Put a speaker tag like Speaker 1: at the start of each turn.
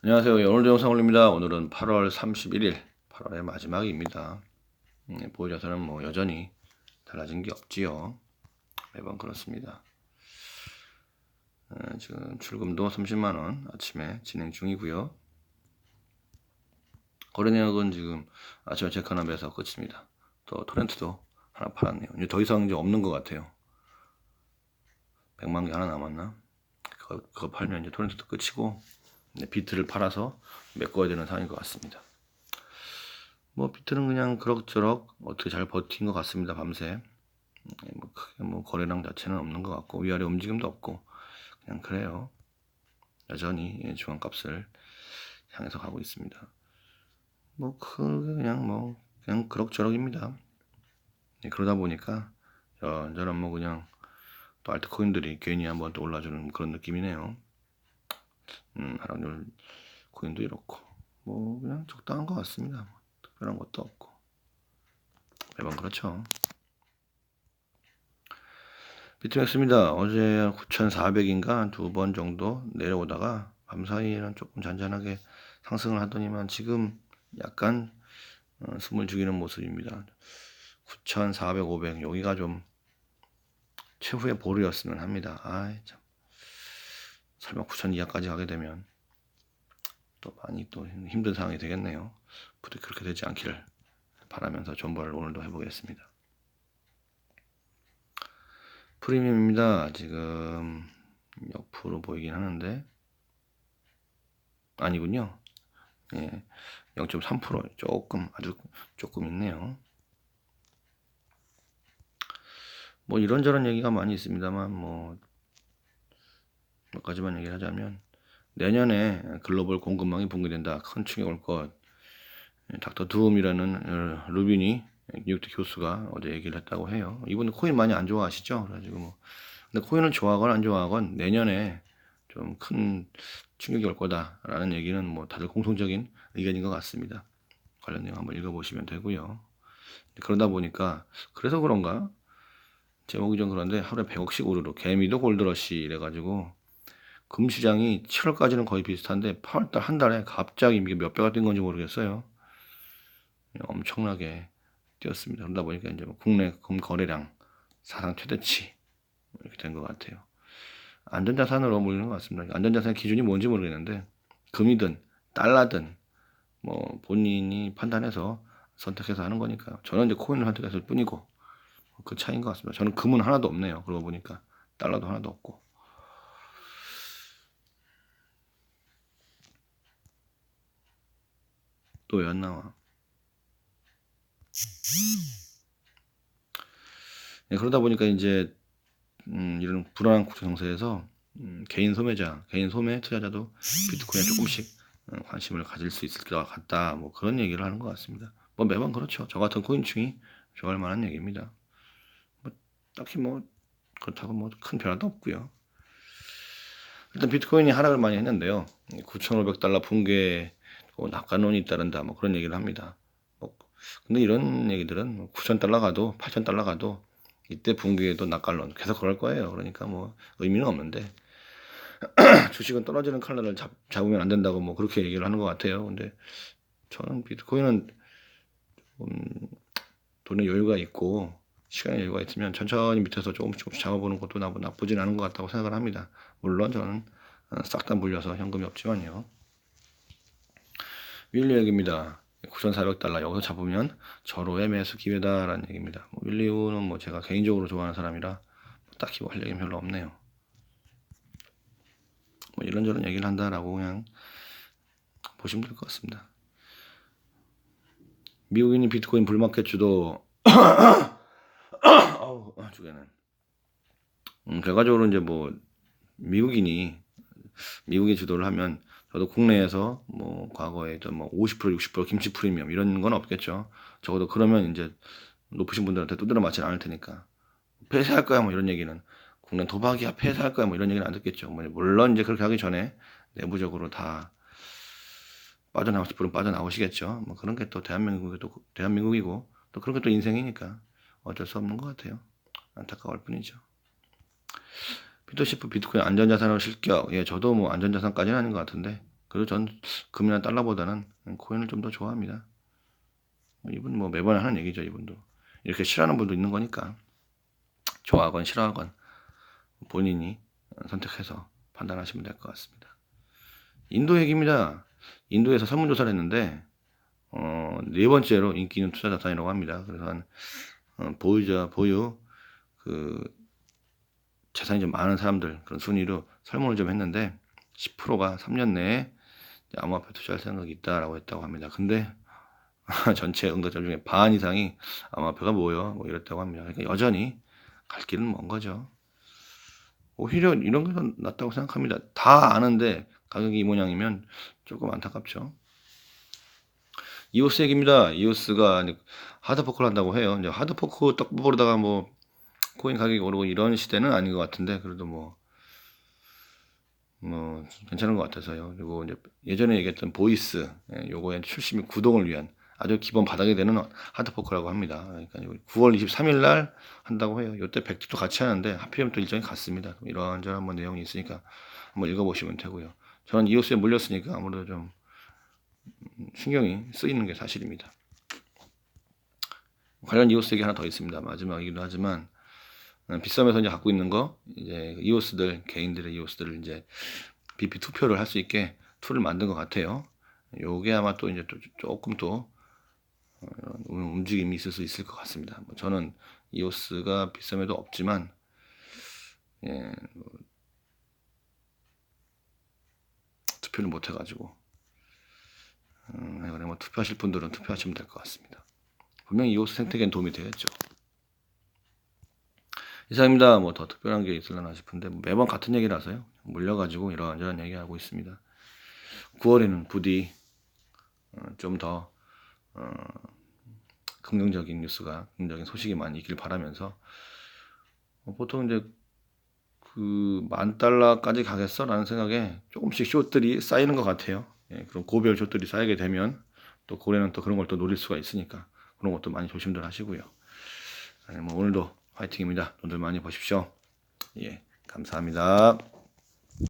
Speaker 1: 안녕하세요. 예, 오늘도 영상 올립니다. 오늘은 8월 31일, 8월의 마지막입니다. 음, 보여줘서는 뭐 여전히 달라진 게 없지요. 매번 그렇습니다. 어, 지금 출금도 30만원 아침에 진행 중이고요. 거래 내역은 지금 아침에 체크하는 배에서 끝입니다. 또 토렌트도 하나 팔았네요. 이제 더 이상 이제 없는 것 같아요. 100만 개 하나 남았나? 그거, 그거 팔면 이제 토렌트도 끝이고 네, 비트를 팔아서 메꿔야 되는 상황인 것 같습니다. 뭐 비트는 그냥 그럭저럭 어떻게 잘 버틴 것 같습니다. 밤새 네, 뭐 크게 뭐 거래량 자체는 없는 것 같고 위아래 움직임도 없고 그냥 그래요. 여전히 예, 중앙값을 향해서 가고 있습니다. 뭐 크게 그냥 뭐 그냥 그럭저럭입니다. 네, 그러다 보니까 저런 뭐 그냥 또 알트코인들이 괜히 한번 또 올라주는 그런 느낌이네요. 음, 하락률 코인도 이렇고 뭐 그냥 적당한 것 같습니다. 뭐 특별한 것도 없고 매번 그렇죠. 비트맥스입니다. 어제 9,400인가 두 번 정도 내려오다가 밤사이에는 조금 잔잔하게 상승을 하더니만 지금 약간 어, 숨을 죽이는 모습입니다. 9,400, 500 여기가 좀 최후의 보루였으면 합니다. 아이 참. 설마 9천 이하까지 가게 되면 또 많이 또 힘든 상황이 되겠네요. 부디 그렇게 되지 않기를 바라면서 존버를 오늘도 해보겠습니다. 프리미엄입니다. 지금 옆으로 보이긴 하는데 아니군요. 예, 0.3% 조금 아주 조금 있네요. 뭐 이런저런 얘기가 많이 있습니다만 뭐 몇 가지만 얘기를 하자면 내년에 글로벌 공급망이 붕괴된다. 큰 충격 올 것. 닥터 두움이라는 어, 루비니 뉴욕대 교수가 어제 얘기를 했다고 해요. 이분은 코인 많이 안 좋아하시죠? 그래가지고 뭐 근데 코인을 좋아하건 안 좋아하건 내년에 좀 큰 충격이 올 거다라는 얘기는 뭐 다들 공통적인 의견인 것 같습니다. 관련 내용 한번 읽어보시면 되고요. 그러다 보니까 그래서 그런가 제목이 좀 그런데 하루에 100억씩 오르르 개미도 골드러시 이래가지고 금시장이 7월까지는 거의 비슷한데 8월달 한 달에 갑자기 이게 몇 배가 뛴 건지 모르겠어요. 엄청나게 뛰었습니다. 그러다 보니까 이제 뭐 국내 금 거래량 사상 최대치 이렇게 된 것 같아요. 안전자산으로 몰리는 것 같습니다. 안전자산 기준이 뭔지 모르겠는데 금이든 달러든 뭐 본인이 판단해서 선택해서 하는 거니까 저는 이제 코인을 선택했을 뿐이고 그 차이인 것 같습니다. 저는 금은 하나도 없네요. 그러고 보니까 달러도 하나도 없고 또왜안 나와? 네, 그러다 보니까 이제 음, 이런 불안한 국제 정세에서 음, 개인 소매자, 개인 소매 투자자도 비트코인에 조금씩 어, 관심을 가질 수 있을 것 같다. 뭐 그런 얘기를 하는 것 같습니다. 뭐 매번 그렇죠. 저 같은 코인충이 좋아할 만한 얘기입니다. 뭐 딱히 뭐 그렇다고 뭐 큰 변화도 없고요. 일단 비트코인이 하락을 많이 했는데요. 9,500달러 붕괴 뭐 낙관론이 따른다 뭐 그런 얘기를 합니다. 뭐 근데 이런 얘기들은 9천 달러 가도 8천 달러 가도 이때 붕괴에도 낙관론 계속 그럴 거예요. 그러니까 뭐 의미는 없는데 주식은 떨어지는 칼날을 잡, 잡으면 안 된다고 뭐 그렇게 얘기를 하는 것 같아요. 근데 저는 비트코인은 좀 돈의 여유가 있고 시간의 여유가 있으면 천천히 밑에서 조금씩 조금씩 잡아보는 것도 나쁘진 않은 것 같다고 생각을 합니다. 물론 저는 싹 다 물려서 현금이 없지만요. 윌리 얘기입니다. 9,400달러 여기서 잡으면 절호의 매수 기회다라는 얘기입니다. 뭐 윌리우는 뭐 제가 개인적으로 좋아하는 사람이라 뭐 딱히 뭐 할 얘기는 별로 없네요. 뭐 이런저런 얘기를 한다라고 그냥 보시면 될 것 같습니다. 미국인이 비트코인 불마켓 주도 아우 주게는 음, 결과적으로 이제 뭐 미국인이 미국이 주도를 하면 저도 국내에서 뭐 과거에 뭐 50% 60% 김치 프리미엄 이런 건 없겠죠. 적어도 그러면 이제 높으신 분들한테 두드려 맞지는 않을 테니까 폐쇄할 거야 뭐 이런 얘기는 국내 도박이야 폐쇄할 거야 뭐 이런 얘기는 안 듣겠죠. 뭐 물론 이제 그렇게 하기 전에 내부적으로 다 빠져나오실 분은 빠져나오시겠죠. 뭐 그런 게 또 대한민국이 또 대한민국이고 또 그런 게 또 인생이니까 어쩔 수 없는 것 같아요. 안타까울 뿐이죠. 비토시프 비트코인 안전자산으로 실격. 예, 저도 뭐 안전자산까지는 아닌 것 같은데 그래도 전 금이나 달러보다는 코인을 좀 더 좋아합니다. 뭐 이분 뭐 매번 하는 얘기죠, 이분도. 이렇게 싫어하는 분도 있는 거니까. 좋아하건 싫어하건 본인이 선택해서 판단하시면 될 것 같습니다. 인도 얘기입니다. 인도에서 설문조사를 했는데, 어, 네 번째로 인기 있는 투자 자산이라고 합니다. 그래서 한, 어, 보유자, 보유, 그, 재산이 좀 많은 사람들, 그런 순위로 설문을 좀 했는데, 10%가 3년 내에 암호화폐 투자할 생각이 있다라고 했다고 합니다. 근데, 전체 응답자 중에 반 이상이 암호화폐가 뭐요? 뭐 이랬다고 합니다. 그러니까 여전히 갈 길은 먼 거죠. 오히려 이런 게 더 낫다고 생각합니다. 다 아는데 가격이 이 모양이면 조금 안타깝죠. 이오스 얘기입니다. 이오스가 하드포크를 한다고 해요. 하드포크 떡 뽑으려다가 뭐 코인 가격이 오르고 이런 시대는 아닌 것 같은데 그래도 뭐, 뭐 괜찮은 것 같아서요. 그리고 이제 예전에 얘기했던 보이스 예, 요거의 출시 및 구동을 위한 아주 기본 바닥이 되는 하드포크라고 합니다. 그러니까 9월 23일 날 한다고 해요. 이때 백투도 같이 하는데 하필이면 또 일정이 같습니다. 이런저런 뭐 내용이 있으니까 한번 읽어보시면 되고요. 저는 이오스에 물렸으니까 아무래도 좀 신경이 쓰이는 게 사실입니다. 관련 이오스 얘기 하나 더 있습니다. 마지막이기도 하지만 어, 비썸에서 이제 갖고 있는 거 이제 이오스들 개인들의 이오스들을 이제 BP 투표를 할 수 있게 툴을 만든 것 같아요. 요게 아마 또 이제 또 조금 또 어, 움직임이 있을 수 있을 것 같습니다. 뭐 저는 이오스가 비썸에도 없지만 예, 뭐 투표를 못 해가지고 음, 이번에 뭐 투표하실 분들은 투표하시면 될 것 같습니다. 분명히 이오스 생태계는 도움이 되겠죠. 이상입니다. 뭐 더 특별한 게 있으려나 싶은데 뭐 매번 같은 얘기라서요. 물려가지고 이런저런 얘기하고 있습니다. 9월에는 부디 어, 좀더 어, 긍정적인 뉴스가 긍정적인 소식이 많이 있길 바라면서 어, 보통 이제 그 만 달러까지 가겠어라는 생각에 조금씩 숏들이 쌓이는 것 같아요. 예, 그런 고별 숏들이 쌓이게 되면 또 고래는 또 그런 걸 또 노릴 수가 있으니까 그런 것도 많이 조심들 하시고요. 예, 뭐 오늘도 화이팅입니다. 돈들 많이 버십시오. 예, 감사합니다.